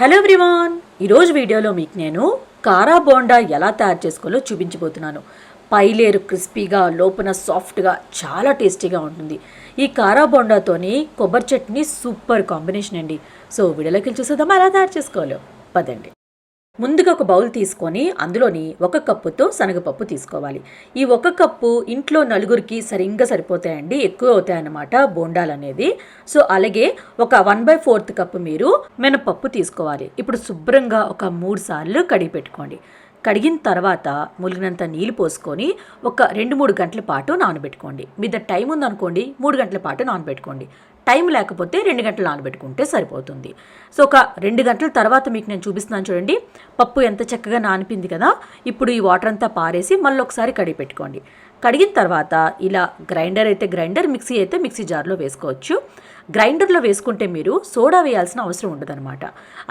Hello everyone. ఈరోజు వీడియోలో మీకు నేను కారా బోండా ఎలా తయారు చేసుకోవాలో చూపించబోతున్నాను. పైలేరు క్రిస్పీగా లోపల సాఫ్ట్గా చాలా టేస్టీగా ఉంటుంది. ఈ కారా బోండాతోని కొబ్బరి చట్నీ సూపర్ కాంబినేషన్ అండి. సో వీడియోలోకి వెళ్ళి చూసేద్దాం ఎలా తయారు చేసుకోవాలో? పదండి. ముందుగా ఒక బౌల్ తీసుకొని అందులోని ఒక కప్పుతో శనగపప్పు తీసుకోవాలి. ఈ ఒక కప్పు ఇంట్లో నలుగురికి సరిగ్గా సరిపోతాయండి. ఎక్కువ అవుతాయన్నమాట బోండాలు అనేది. సో అలాగే ఒక వన్ బై ఫోర్త్ కప్పు మీరు మినపప్పు తీసుకోవాలి. ఇప్పుడు శుభ్రంగా ఒక మూడు సార్లు కడిగి పెట్టుకోండి. కడిగిన తర్వాత ములిగినంత నీళ్ళు పోసుకొని ఒక రెండు మూడు గంటల పాటు నానబెట్టుకోండి. మీ దగ్గర టైం ఉందనుకోండి మూడు గంటల పాటు నానబెట్టుకోండి. టైం లేకపోతే రెండు గంటలు నానబెట్టుకుంటే సరిపోతుంది. సో ఒక రెండు గంటల తర్వాత మీకు నేను చూపిస్తున్నాను చూడండి. పప్పు ఎంత చక్కగా నానిపింది కదా. ఇప్పుడు ఈ వాటర్ అంతా పారేసి మళ్ళీ ఒకసారి కడిగి పెట్టుకోండి. కడిగిన తర్వాత ఇలా గ్రైండర్ అయితే గ్రైండర్ మిక్సీ అయితే మిక్సీ జార్లో వేసుకోవచ్చు. గ్రైండర్లో వేసుకుంటే మీరు సోడా వేయాల్సిన అవసరం ఉండదన్నమాట.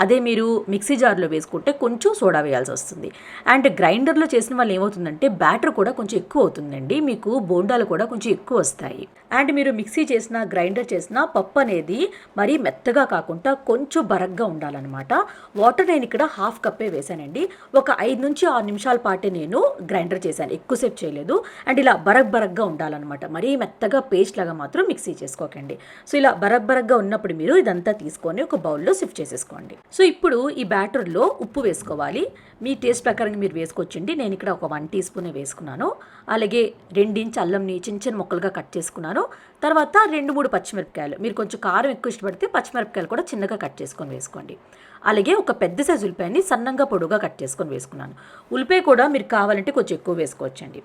అదే మీరు మిక్సీ జార్లో వేసుకుంటే కొంచెం సోడా వేయాల్సి వస్తుంది. అండ్ గ్రైండర్లో చేసిన వాళ్ళు ఏమవుతుందంటే బ్యాటర్ కూడా కొంచెం ఎక్కువ అవుతుందండి. మీకు బోండాలు కూడా కొంచెం ఎక్కువ వస్తాయి. అండ్ మీరు మిక్సీ చేసిన గ్రైండర్ చేసిన పప్పు అనేది మరీ మెత్తగా కాకుండా కొంచెం బరగ్గా ఉండాలన్నమాట. వాటర్ నేను ఇక్కడ హాఫ్ కప్పే వేసానండి ఒక ఐదు నుంచి ఆరు నిమిషాల పాటే నేను గ్రైండర్ చేశాను. ఎక్కువసేపు చేయలేదు. అండ్ ఇలా బరగ్ బరగ్గా ఉండాలన్నమాట. మరీ మెత్తగా పేస్ట్ లాగా మాత్రం మిక్సీ చేసుకోకండి. సో ఇలా బరగ్ బరగ్గా ఉన్నప్పుడు మీరు ఇదంతా తీసుకొని ఒక బౌల్లో షిఫ్ట్ చేసేసుకోండి. సో ఇప్పుడు ఈ బ్యాటర్లో ఉప్పు వేసుకోవాలి. మీ టేస్ట్ ప్రకారంగా మీరు వేసుకోవచ్చండి. నేను ఇక్కడ ఒక వన్ టీ స్పూన్ వేసుకున్నాను. అలాగే రెండించి అల్లంని చిన్న చిన్న ముక్కలుగా కట్ చేసుకున్నాను. తర్వాత రెండు మూడు పచ్చిమిరపకాయలు మీరు కొంచెం కారం ఎక్కువ ఇష్టపడితే పచ్చిమిరపకాయలు కూడా చిన్నగా కట్ చేసుకొని వేసుకోండి. అలాగే ఒక పెద్ద సైజు ఉల్లిపాయని సన్నంగా పొడుగా కట్ చేసుకొని వేసుకున్నాను. ఉల్లిపాయ కూడా మీరు కావాలంటే కొంచెం ఎక్కువ వేసుకోవచ్చండి.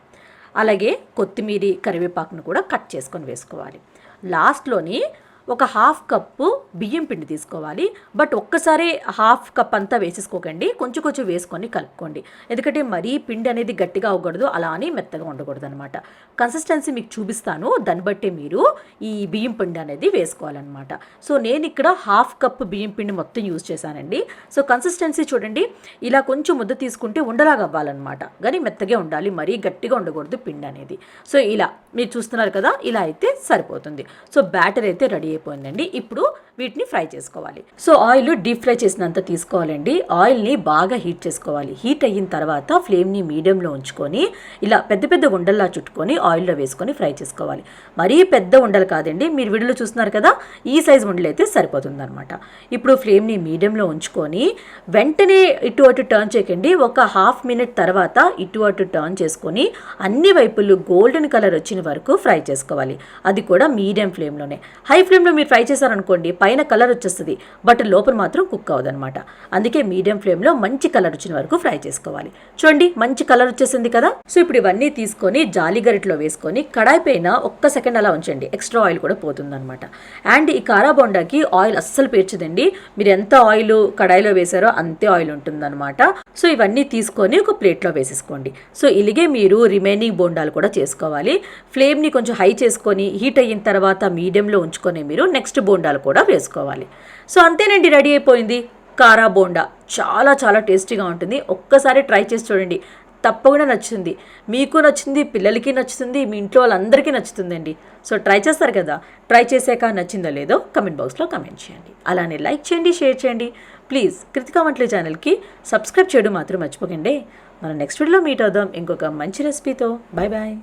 అలాగే కొత్తిమీర కరివేపాకును కూడా కట్ చేసుకొని వేసుకోవాలి. లాస్ట్లోని ఒక హాఫ్ కప్పు బియ్యం పిండి తీసుకోవాలి. బట్ ఒక్కసారి హాఫ్ కప్ అంతా వేసేసుకోకండి. కొంచెం కొంచెం వేసుకొని కలుపుకోండి. ఎందుకంటే మరీ పిండి అనేది గట్టిగా అవ్వకూడదు. అలా అని మెత్తగా ఉండకూడదు అనమాట కన్సిస్టెన్సీ మీకు చూపిస్తాను. దాన్ని బట్టి మీరు ఈ బియ్యం పిండి అనేది వేసుకోవాలన్నమాట. సో నేను ఇక్కడ హాఫ్ కప్ బియ్యం పిండి మొత్తం యూజ్ చేశానండి. సో కన్సిస్టెన్సీ చూడండి. ఇలా కొంచెం ముద్ద తీసుకుంటే ఉండలాగా అవ్వాలన్నమాట. కానీ మెత్తగా ఉండాలి. మరీ గట్టిగా ఉండకూడదు పిండి అనేది. సో ఇలా మీరు చూస్తున్నారు కదా? ఇలా అయితే సరిపోతుంది. సో బ్యాటర్ అయితే రెడీ అయిపోయిందండి. ఇప్పుడు వీటిని ఫ్రై చేసుకోవాలి. సో ఆయిల్ డీప్ ఫ్రై చేసినంత తీసుకోవాలండి. ఆయిల్ని బాగా హీట్ చేసుకోవాలి. హీట్ అయిన తర్వాత ఫ్లేమ్ని మీడియంలో ఉంచుకొని ఇలా పెద్ద పెద్ద ఉండల్లా చుట్టుకొని ఆయిల్లో వేసుకొని ఫ్రై చేసుకోవాలి. మరీ పెద్ద ఉండలు కాదండి. మీరు వీడియోలో చూస్తున్నారు కదా ఈ సైజ్ ఉండలు అయితే సరిపోతుందనమాట ఇప్పుడు ఫ్లేమ్ని మీడియంలో ఉంచుకొని వెంటనే ఇటు అటు టర్న్ చేయకండి. ఒక హాఫ్ మినిట్ తర్వాత ఇటు అటు టర్న్ చేసుకొని అన్ని వైపులు గోల్డెన్ కలర్ వచ్చిన వరకు ఫ్రై చేసుకోవాలి. అది కూడా మీడియం ఫ్లేమ్లోనే. హై ఫ్లేమ్లో మీరు ఫ్రై చేశారనుకోండి పైన కలర్ వచ్చేస్తుంది బట్ లోపల మాత్రం కుక్ అవదనమాట అందుకే మీడియం ఫ్లేమ్లో మంచి కలర్ వచ్చిన వరకు ఫ్రై చేసుకోవాలి. చూడండి మంచి కలర్ వచ్చేసింది కదా. సో ఇప్పుడు ఇవన్నీ తీసుకొని జాలి గరిటలో వేసుకొని కడాయి పైన ఒక్క సెకండ్ అలా ఉంచండి. ఎక్స్ట్రా ఆయిల్ కూడా పోతుందనమాట అండ్ ఈ కారా బొండాకి ఆయిల్ అస్సలు పేర్చదండి. మీరు ఎంత ఆయిల్ కడాయిలో వేసారో అంతే ఆయిల్ ఉంటుందన్నమాట. సో ఇవన్నీ తీసుకొని ఒక ప్లేట్లో వేసేసుకోండి. సో ఇలాగే మీరు రిమైనింగ్ బోండాలు కూడా చేసుకోవాలి. ఫ్లేమ్ని కొంచెం హై చేసుకొని హీట్ అయిన తర్వాత మీడియంలో ఉంచుకొని మీరు నెక్స్ట్ బోండాలు కూడా వేసుకోవాలి. సో అంతేనండి రెడీ అయిపోయింది. కారా బోండా. చాలా చాలా టేస్టీగా ఉంటుంది. ఒక్కసారి ట్రై చేసి చూడండి. తప్పకుండా నచ్చుతుంది. మీకు నచ్చింది పిల్లలకి నచ్చుతుంది మీ ఇంట్లో వాళ్ళందరికీ నచ్చుతుందండి. సో ట్రై చేస్తారు కదా. ట్రై చేసాక నచ్చిందో లేదో కమెంట్ బాక్స్లో కమెంట్ చేయండి. అలానే లైక్ చేయండి షేర్ చేయండి. ప్లీజ్ కృతికా వంటల ఛానల్కి సబ్స్క్రైబ్ చేయడం మాత్రం మర్చిపోకండి. మనం నెక్స్ట్ వీడియోలో మీట్ అవుదాం. ఇంకొక మంచి రెసిపీతో. Bye bye